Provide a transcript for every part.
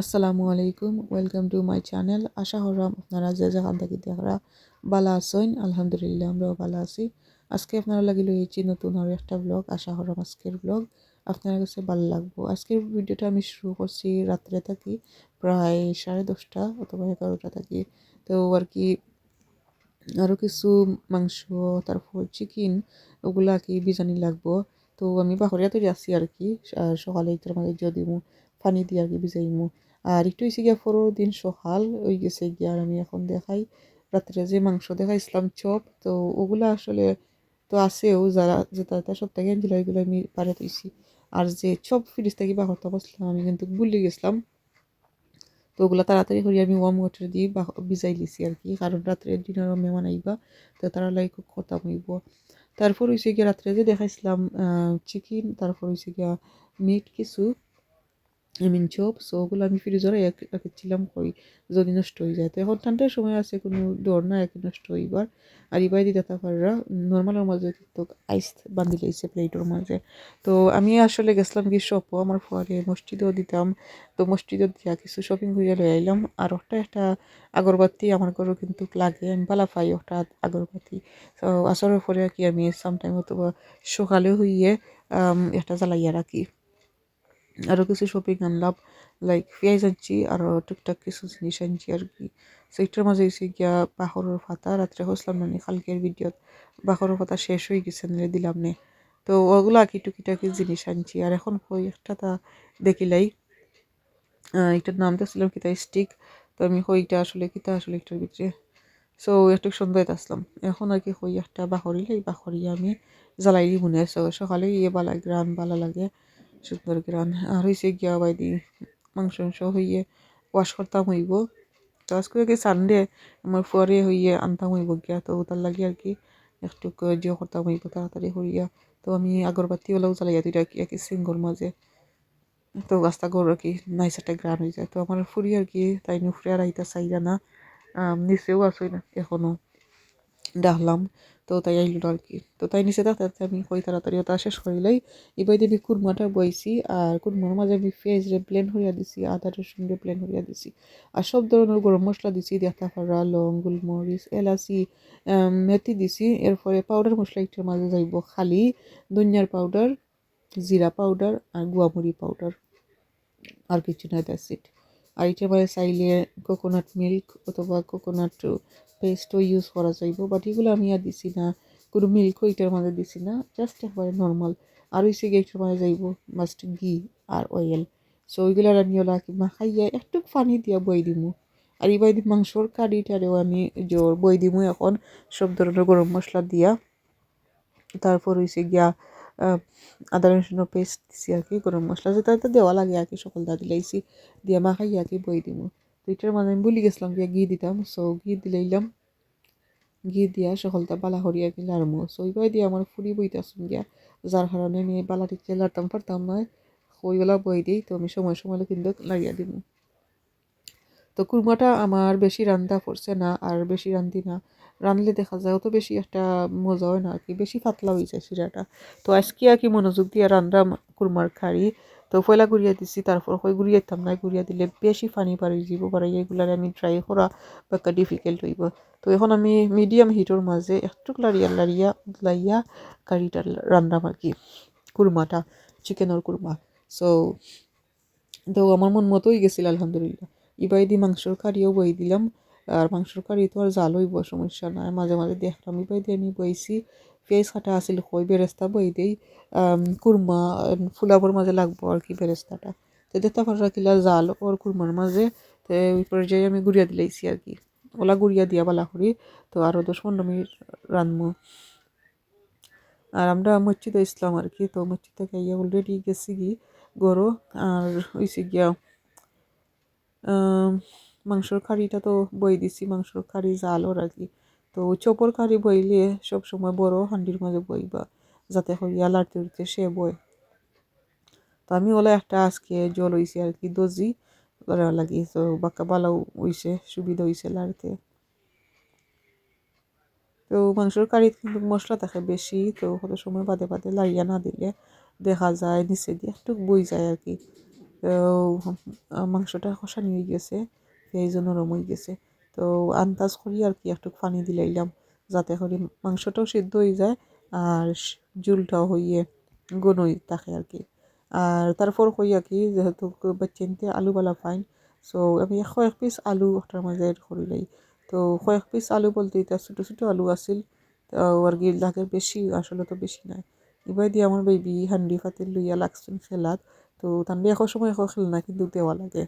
আসসালামু আলাইকুম welcome to my channel আশা করলাম আপনারা যে যেখান থেকে দেখরা ভালো আছেন। আলহামদুলিল্লাহ, আমরাও ভালো আছি। আজকে আপনারা লাগিল হয়েছি নতুন আরও একটা ব্লগ আশা করলাম আজকের ব্লগ আপনার কাছে ভালো লাগবো। আজকের ভিডিওটা আমি শুরু করছি রাত্রে থাকি, প্রায় সাড়ে দশটা অথবা এগারোটা থাকি। তো আর কি আরও কিছু মাংস, তারপর চিকেন ওগুলো আর কি বিজানি লাগবো। তো আমি বাহরিয়া তৈরি আছি আর কি। সকালে ইতার মাঝে যদি পানি দিয়ে কি ভিজাইমু আর একটু হয়েছে গিয়া পনেরো দিন সকাল ওই গেছে গিয়া আর আমি এখন দেখাই। রাত্রে যে মাংস দেখাইছিলাম চপ, তো ওগুলো আসলে তো আছেও যারা যে যেটা সব সপ্তাহে আনছিল ওইগুলো আমি পারে তুইছি আর যে চপ ফ্রিজ থেকে বা হতে বসলাম আমি কিন্তু ভুলে গেছিলাম। তো ওগুলো তাড়াতাড়ি করে আমি ওয়ার্ম ওয়াটার দিয়ে ভিজাই লিছি আর কি কারণ রাত্রে ডিনারও মেহমান আইবা তো তারা খুব কথা হইব। তারপর হয়েছে গিয়া রাত্রে যে দেখাইছিলাম চিকেন তারপর হয়েছে গিয়া মিট কিছু। মিন চপ সো ওগুলো আমি ফ্রিজে রেখেছিলাম কই, যদি নষ্ট হয়ে যায়। তো এখন ঠান্ডার সময় আছে, কোনো ডর না একই নষ্ট হইবার। আর ইবাই দিতে পাররা নর্মালের মাঝে কিন্তু আইস বান্ধি লাইছে প্লেটের মাঝে তো আমি আসলে গেছিলাম কি শপও আমার পরে মসজিদেও দিতাম। তো মসজিদও দিয়া কিছু শপিং করিয়া লই আইলাম। আর ওটা একটা আগরবাতি আমার ঘরেও কিন্তু লাগে, আমি বালা পাই ওটা আগরবাতি। তো আসরের পরে কি আমি সামটাইম অথবা সকালে হইয়ে একটা জ্বালাইয়া রাখি। আরও কিছু শপিং আনলাম লাইক পেঁয়াজ আনছি আরও টুকটাক কিছু জিনিস আনছি আর কি। সেইটার মাঝে গেছি গিয়া বাহরের ফাতা রাত্রে হসলাম না কালকের ভিডিওত বাহরের ফাতা শেষ হয়ে গেছে নিলে দিলাম নে। তো ওগুলো আঁকি টুকিটাকি জিনিস আনছি, আর এখন কই একটা তা দেখিলাই এটার নাম দেখছিলাম কিতা স্টিক তো আমি হইটা আসলে কিতা আসলে একটার ভিতরে। সো একটু সন্ধ্যায় আসলাম। এখন আর কি হই একটা বাহরিলাই বাহরি আমি জ্বালাই মনে সকালে ইয়ে বালা, গ্রাম বালা লাগে। সুন্দর গ্রান আর হয়েছে গিয়া বাইদি মাংস মাংস হইয়ে ওয়াশ করতাম হইব তো আজকে কি সানডে আমার ফুয়ারে হইয়ে আনতাম হইব গিয়া তো তার লাগে আর কি একটু জিও করতাম হইব তাড়াতাড়ি হইয়া তো আমি আগরবাতি ওলাও জ্বালাইয়া দুইটা একই সিঙ্গর মাঝে তো রাস্তা গর আর কি নাইস একটা গ্রান হয়ে যায় তো আমার ফুরি আর কি তাই নুফরে আর আইতা চাইরা না নিচেও আসই না এখনও ডাকলাম তো তাই আইলো আর কি তো তাই নিচে থাকতে আমি কই তাড়াতাড়ি ওটা শেষ করিলাই এবার আমি কুরমাটা বইছি আর কুরমার মাঝে আমি রে প্লেন হইয়া দিছি, আদা রে প্লেন হইয়া দিছি। আর সব ধরনের গরম মশলা দিছি দেখা ফাড়া লং, গোলমরিচ, এলাচি মেথি দিছি। এরপরে পাউডার মশলা একটার মাঝে যাইব খালি। ধনিয়ার পাউডার জিরা পাউডার আর গুয়ামুড়ি পাউডার আর কিছু না দ্যাটস আর এটার মাঝে চাইলে কোকোনাট মিল্ক অথবা কোকোনাট পেস্টও ইউজ করা যাইব বাট এগুলো আমি আর দিছি না। কোনো মিল্কও এটার মাঝে দিছি না জাস্ট একবারে নর্মাল আর ওই গিয়ে একটু মাঝে যাইব মাস্ট ঘি আর অয়েল সো ওইগুলার আমি ওলা মাখাইয়া একটু পানি দিয়া বই দিমু। আর এই বাইদি মাংসর কারিটারেও আমি জোর বই দিমু এখন, সব ধরনের গরম মশলা দিয়া। তারপর হয়েছে গিয়া আদা রসুনের পেস্ট দিছি আর কি, গরম মশলা। যেটা দেওয়া লাগে আর কি, সকল দা দিলাইছি, দিয়া মাখাইয়া আর কি বই দিমু। তো এটার মাঝে আমি বলি গেছিলাম যে ঘি দিতাম সো ঘি দিলাইলাম ঘি দিয়া সকলটা বালা হরিয়া কি লাড়মো সো এইবার দিয়ে আমার ফুরি বইতাম গিয়া। যার কারণে আমি বালা ঠিক লাড়তাম পারতাম নয় ওইগুলা বই দিই, তো আমি সময় সময় কিন্তু লাড়িয়া দিব তো কুরমাটা আমার বেশি রান্দা পড়ছে না আর বেশি রান্ধি না। রানলে দেখা যায়, অত বেশি একটা মজা হয় না আর কি বেশি পাতলা হয়ে যায় শিরাটা তো আজকে আর কি মনোযোগ দিয়ে রান্না কুরমার খাড়ি তো পয়লা গুড়িয়া দিছি, তারপর হয়ে গুড়িয়াইতাম না, গুড়িয়া দিলে বেশি পানি পারি দিব পারে এগুলার আমি ট্রাই করা বা একটা ডিফিকাল্ট হইব। তো এখন আমি মিডিয়াম হিটর মাঝে একটু লাড়িয়া লাড়িয়া লাইয়া কারিটা রান্না আর কি কুরমাটা চিকেনের কুরমা সো তো আমার মন মতোই গেছিল, আলহামদুলিল্লাহ। ইবাই দি মাংসর কারিও বই দিলাম আর মাংসর কারি তো আর জাল হইব সমস্যা নাই মাঝে মাঝে দেখলাম ইবাই দিয়ে আমি বইছি পেঁয়াজ কাটা আছিল কই, বেরেস্তা বই দেই কুরমা ফুলাবর মাঝে লাগবো আর কি বেরেস্তাটা। তো দেখতে পারা কিলা জাল ওর কুরমার মাঝে, তো ওই পর্যায়ে আমি গুড়িয়া দিলাইছি আর কি। ওলা গুড়িয়া দিয়া বালা করি, তো আরও দশ পনেরো মিনিট রাঁধবো আর আমরা মসজিদে ইসলাম আর কি, তো মসজিদ থেকে ইয়ে অলরেডি গেছি কি গরো আর হয়েছে গিয়া মাংসর কারিটা তো বই দিছি, মাংসর কারি জালর আর কি। তো চপর কারি বইলে সবসময় বড় হান্ডির মাঝে বইবা যাতে হইয়া লাড়তে উঠতে সে বই তো আমি ওলা একটা আজকে জল হইছে আর কি দজি লাগি, তো বাক্কা বালাও হইছে সুবিধা হইছে লাড়তে তো মাংসর কারিত কিন্তু মশলা থাকে বেশি তো কত সময় বাদে বাদে লাড়িয়া না দিলে দেখা যায়, নিচে দিয়ে একটু বই যায় আর কি। তো মাংসটা কষানি হয়ে গেছে পেঁয়াজও নরম হয়ে গেছে। তো আন্দাজ করি আর কি একটু পানি দিলাইলাম যাতে করে মাংসটাও সিদ্ধ হয়ে যায় আর ঝুলটাও হইয়ে ঘন থাকে আর কি। আর তারপর কই আর কি, যেহেতু আলু বালা পাইন সো আমি কয়েক পিস আলু ওটার মাঝে এড করিলাই তো কয়েক পিস আলু বলতে এটা ছোটো ছোটো আলু আছিল আর কি লাগে বেশি, আসলে তো বেশি নাই। এবার দিয়ে আমার বেবি হান্ডি ফাতিল লইয়া লাগছেন খেলাত, তো তান্ডি এখন সময় এখন খেল না কিন্তু দেওয়া লাগে।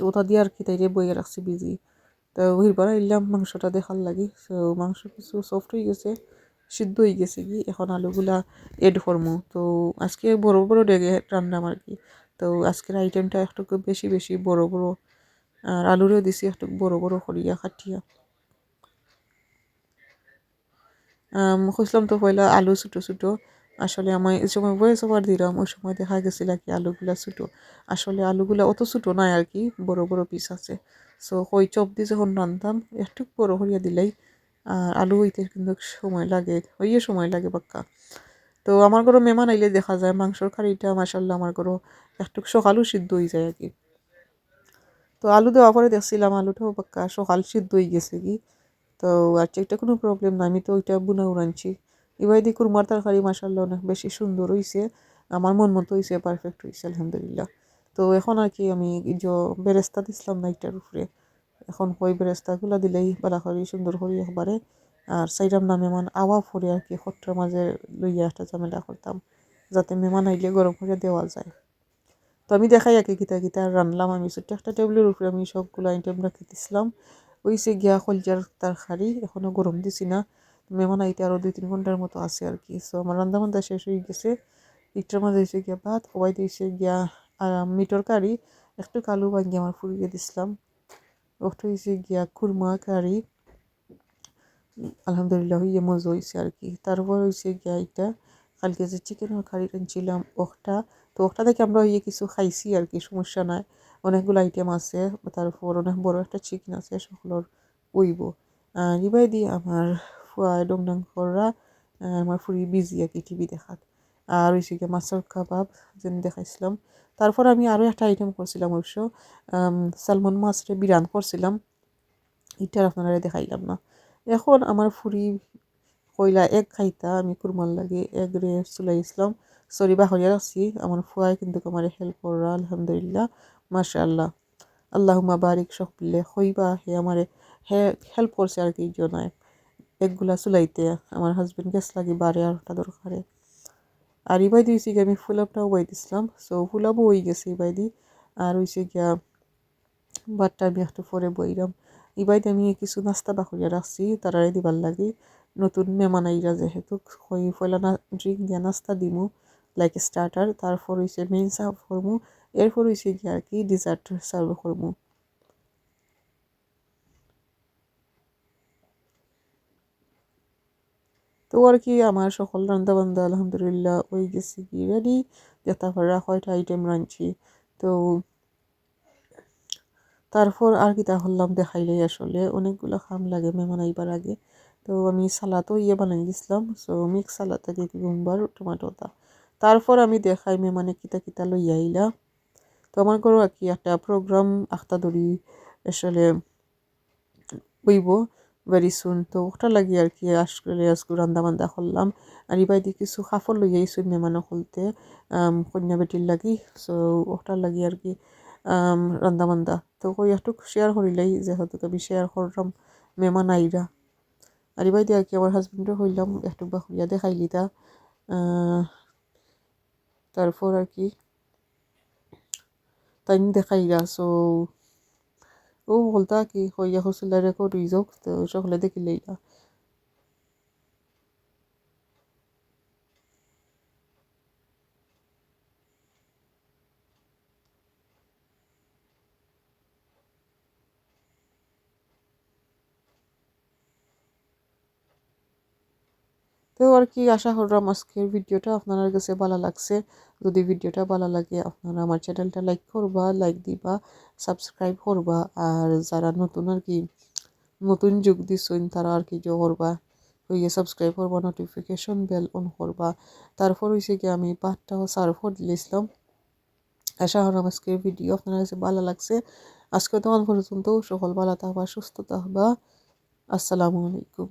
ওটা দিয়ে আর কি তাইরে বইয়ে রাখছি বিজি তো ওইবার এলাম মাংসটা দেখার লাগি। তো মাংস কিছু সফট হয়ে গেছে, সিদ্ধ হয়ে গেছে কি। এখন আলুগুলা এড করমু। তো আজকে বড় বড় ডেগে রান্নাম আর কি। তো আজকের আইটেমটা একটু বেশি বেশি বড় বড়। আর আলুরেও দিছি একটু বড় বড় করিয়া, খাটিয়া। খুঁজলাম তো পয়লা আলু ছোটো ছোটো। আসলে আমার এই সময় ভয়েস ওভার দিলাম, ওই সময় দেখা গেছিল কি আলুগুলা ছোটো। আসলে আলুগুলা অত ছোটো নয় আর কি, বড় বড় পিস আছে। সো কই চপ দিয়ে যখন রান্তাম একটু বড় করিয়া দিলাই আর আলু হইতে কিন্তু সময় লাগে, হইয়ে সময় লাগে বাক্কা তো আমার ঘরে মেহমান আইলে দেখা যায়, মাংসর কারিটা মাসাল্লাহ আমার ঘরে একটু সকালও সিদ্ধ হয়ে যায় আর কি। তো আলু দেওয়ার পরে দেখছিলাম আলুটাও পাক্কা সকাল সিদ্ধ হয়ে গেছে কি। তো আর এটা কোনো প্রবলেম না আমি তো ওইটা বুনা রাঁধছি। এবার দি কুরমার তরকারি মাসাল্লাহ অনেক বেশি সুন্দর হয়েছে আমার মন মতো হয়েছে পারফেক্ট হয়েছে আলহামদুলিল্লাহ। তো এখন আর কি আমি জ বেরেস্তা দিছিলাম না এটার উপরে। এখন কই বেরেস্তাগুলো দিলেই বালা করি সুন্দর করি একবারে। আর সাইরাম না মেমান আওয়া ফরে আর কি খট্টার মাঝে লইয়া একটা ঝামেলা করতাম, যাতে মেমান আইলে গরম করে দেওয়া যায়। তো আমি দেখাই আর কি কিতা কিতা রানলাম আমি। ছোট্ট একটা টেবিলের উপরে আমি সবগুলো আইটেম রাখি দিছিলাম ওইসে গিয়া কলজার তরকারি এখনও গরম দিছি না। মেহমান আইতে আরও দুই তিন ঘণ্টার মতো আছে আর কি সো আমার রান্না বান্না শেষ হয়ে গেছে। একটার মাঝে হয়েছে গিয়া ভাত সবাই দিয়েছে গিয়া মিটর কারি, একটু কালু ভাঙ্গি আমার ফুরিয়ে দিছিলাম। ওটা হয়েছে গিয়া খুরমা কারি। আলহামদুলিল্লাহ হইয়ে মজা হয়েছে আর কি তারপর হয়েছে গিয়া এটা কালকে যে চিকেনের কারি রাঁধছিলাম ওটা তো ওটা থেকে আমরা ইয়ে কিছু খাইছি আর কি সমস্যা নাই। অনেকগুলো আইটেম আছে, তারপর অনেক বড় একটা চিকেন আছে সকলের উইব। রিবাই দিয়ে আমার করা আমার ফুরি বিজি আর কি টিভি দেখাত। আর হয়েছে গিয়ে মাছের কাবাব যেন দেখাইছিলাম। তারপর আমি আরও একটা আইটেম করছিলাম অবশ্য সালমন মাছরে বিরান করছিলাম। এটার আপনারা দেখাইলাম না। এখন আমার ফুরি কইলা এক খাইতা, আমি কুরমার লাগে এক রে চুলাইছিলাম সরি বাহরিয়া রাখছি আমার ফুয়াই কিন্তু আমার হেল্প করা, আলহামদুলিল্লাহ। মাশা আল্লাহ আল্লাহুমা বারিক সকলে হইবা, হে আমারে হে হেল্প করছে আর কি জনায়। একগুলা চুলাইতে আমার হাজবেন্ড গ্যাস লাগি বারে আর ওটা দরকারে। আর ইবাই দিয়েছি গিয়ে আমি ফুলাপটাও বাই দিছিলাম সো ফুলাবও হয়ে গেছে ইবাই দি। আর হয়েছে গিয়া বাটটা আমি একটু পরে বইলাম ইবাইতে আমি কিছু নাস্তা বাকরিয়া রাখছি, তারারে দিবার লাগে। নতুন মেহমান আইরা যেহেতু হই ফয়লা না ড্রিঙ্ক দিয়া নাস্তা দিমু লাইক স্টার্টার তারপর হয়েছে মেইন সার্ভ করমু, এরপর হয়েছে কি আর কি ডিজার্ট সার্ভ করমু। তো আর কি আমার সকল রান্না বান্ধা আলহামদুলিল্লাহ, ওই গেছে কি রেডি যে তারপর কয়টা আইটেম রাঁধছি। তো তারপর আর কি তা হলাম দেখাইলেই আসলে, অনেকগুলো খাম লাগে মেহমান আইবার আগে। তো আমি সালাদও ইয়ে বানাই গেছিলাম সো মিক্স সালাদ থাকে কুকুম্বার টমাটোটা তারপর আমি দেখাই মেহমানে কিতা কিতা লইয়া আইলা। তো আমার ঘরে আর কি একটা প্রোগ্রাম আখতা ধরি আসলে হইব। ভেরি সুন তো ওটা লাগি আর কি আজকে রান্দা বান্দা করলাম। আর ইবাই দিয়ে কিছু কাপড় লই আইসুন মেহমানো খুলতে কন্যা বেটির লাগি। সো ওটার লাগি আর কি রান্দা বান্দা তো কই একটু শেয়ার করিলাই যেহেতু আমি শেয়ার করলাম মেহমান আইরা আর ইবাই দিয়ে আর কি, আমার হাজবেন্ডও হইলাম একটু হইয়া দেখাইলি তা তারপর আর কি তাই দেখাইরা। সো ও বলতা কি হইয়া হসিলা রেকর্ড হয়ে যাওক তো সকলে দেখিলেই না তো আর কি, আশা করলাম আজকের ভিডিওটা আপনার কাছে ভালো লাগছে। যদি ভিডিওটা ভালো লাগে, আপনারা আমার চ্যানেলটা লাইক করবা লাইক দিবা সাবস্ক্রাইব করবা। আর যারা নতুন আর কি, নতুন যুগ দিচ্ছেন, তারা আর কি জো করবা হইয়ে সাবস্ক্রাইব করবা নোটিফিকেশন বেল অন করবা। তারপর হয়েছে কি, আমি পাঁচটাও সার্ভ করে দিয়েছিলাম আশা করাম আজকের ভিডিও আপনার কাছে ভালো লাগছে। আজকে তোমার পর্যন্ত সকল ভালো থাকবা, সুস্থ থাকবা। আসসালামু আলাইকুম।